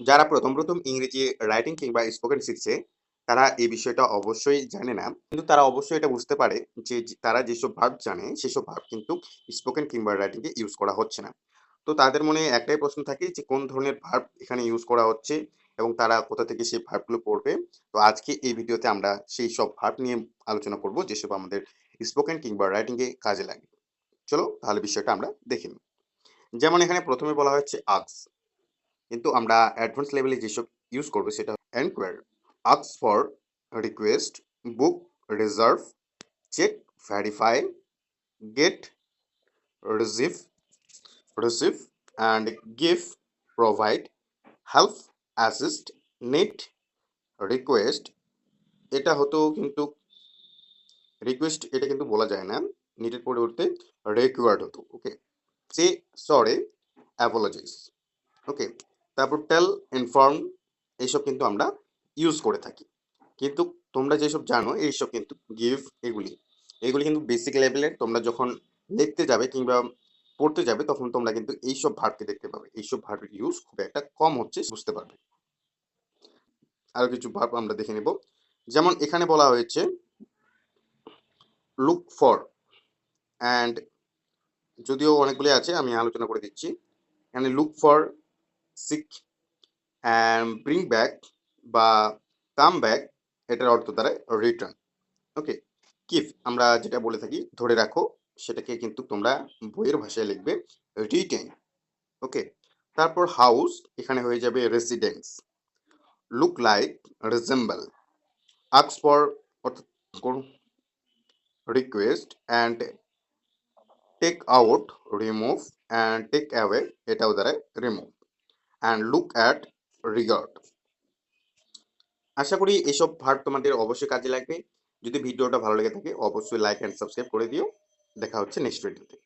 যারা প্রথম, প্রথম ইংরেজি রাইটিং কিংবা স্পোকেন শিখছে, তারা এই বিষয়টা অবশ্যই জানে না। কিন্তু তারা অবশ্যই এটা বুঝতে পারে যে, তারা যেসব ভাব জানে, সেসব ভাব কিন্তু স্পোকেন কিংবা রাইটিং এ ইউজ করা হচ্ছে না। তো তাদের মনে একটাই প্রশ্ন থাকে যে কোন ধরনের ভার্ব এখানে ইউজ করা হচ্ছে এবং তারা কোথা থেকে সেই ভার্বগুলো পড়বে। তো আজকে এই ভিডিওতে আমরা সেই সব ভার্ব নিয়ে আলোচনা করব, যেসব আমাদের স্পোকেন কিংবা রাইটিং এ কাজে লাগে। চলো তাহলে বিষয়টা আমরা দেখে নিই। যেমন এখানে প্রথমে বলা হচ্ছে আস্ক। কিন্তু আমরা অ্যাডভান্স লেভেলে যেসব ইউজ করব সেটা enquire, ask for, request, book, reserve, check, verify, get, receive, receive and give, provide, help, assist, need, request এটা হতো কিন্তু রিকোয়েস্ট এটা কিন্তু বলা যায় না। নিডের পরিবর্তে রিকোয়ার্ড হতো। Okay. Say sorry, apologies. Okay. তারপর টেল, ইনফর্ম এইসব কিন্তু আমরা ইউজ করে থাকি। কিন্তু তোমরা যেসব জানো এইসব কিন্তু গিভ এগুলি। এগুলি কিন্তু বেসিক লেভেলের তোমরা যখন লিখতে যাবে কিংবা পড়তে যাবে তখন তোমরা কিন্তু এইসব ভার্বকে দেখতে পাবে। এইসব ভার্বের ইউজ খুব একটা কম হচ্ছে বুঝতে পারবে। আরও কিছু ভার্ব আমরা দেখে নেব। যেমন এখানে বলা হয়েছে লুক ফর অ্যান্ড যদিও অনেকগুলি আছে আমি আলোচনা করে দিচ্ছি। এখানে look for, seek and bring back বা কাম ব্যাক এটার অর্থ দাঁড়ায় রিটার্ন। ওকে। কিপ আমরা যেটা বলে থাকি ধরে রাখো সেটাকে কিন্তু তোমরা বইয়ের ভাষায় লিখবে রিটেইন। ওকে। তারপর হাউস এখানে হয়ে যাবে residence. Look like, resemble. Ask for অর্থাৎ request and take out, remove and take away এটাও দাঁড়ায় remove and look at, regard. আশা করি এসব ভার্ব তোমাদের অবশ্যই কাজে লাগবে। যদি ভিডিওটা ভালো লেগে থাকে অবশ্যই লাইক অ্যান্ড সাবস্ক্রাইব করে দিও। দেখা হচ্ছে নেক্সট ভিডিওতে।